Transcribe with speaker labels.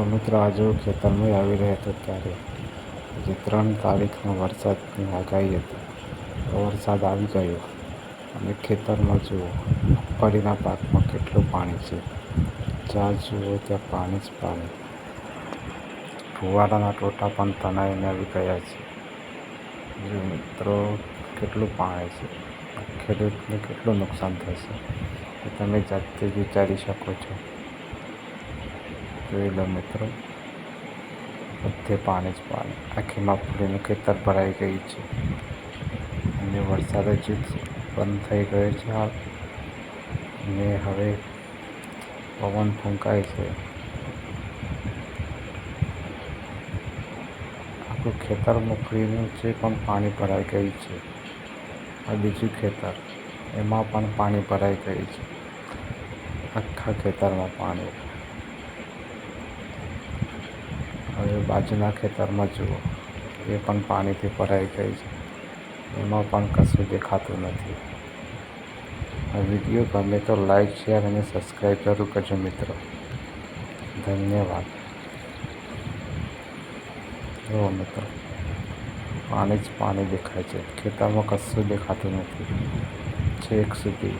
Speaker 1: તો મિત્રો આજે હું ખેતરમાં આવી રહ્યો હતો ત્યારે જે ત્રણ તારીખનો વરસાદની આગાહી હતી. વરસાદ આવી ગયો. અને ખેતરમાં જુઓ મગફળીના પાકમાં કેટલું પાણી છે. જ્યાં જુઓ ત્યાં પાણી જ પાણી. ફુવારાના ટોટા પણ તણાઈને આવી ગયા છે. મિત્રો, કેટલું પાણી છે? ખેડૂતને કેટલું નુકસાન થશે? એ તમે જાતે વિચારી શકો છો. જોઈ મિત્રો. બધે પાણી જ પાણી. આખીમાં મગફળીનું ખેતર ભરાઈ ગઈ છે. અને વરસાદ હજુ બંધ થઈ ગયો છે હાલ. અને હવે પવન ફૂંકાય છે. આખું ખેતર મોકલીનું છે પણ પાણી ભરાઈ ગયું છે. આ બીજું ખેતર, એમાં પણ પાણી ભરાઈ ગયું છે. આખા ખેતરમાં પાણી. હવે બાજુના ખેતરમાં જુઓ, એ પણ પાણીથી ભરાઈ ગઈ છે. એમાં પણ કશું દેખાતું નથી. વીડિયો ગમે તો લાઈક, શેર અને સબસ્ક્રાઈબ જરૂર કરજો મિત્રો. ધન્યવાદ. જુઓ મિત્રો, પાણી જ પાણી દેખાય છે. ખેતરમાં કશું દેખાતું નથી. છેક સુધી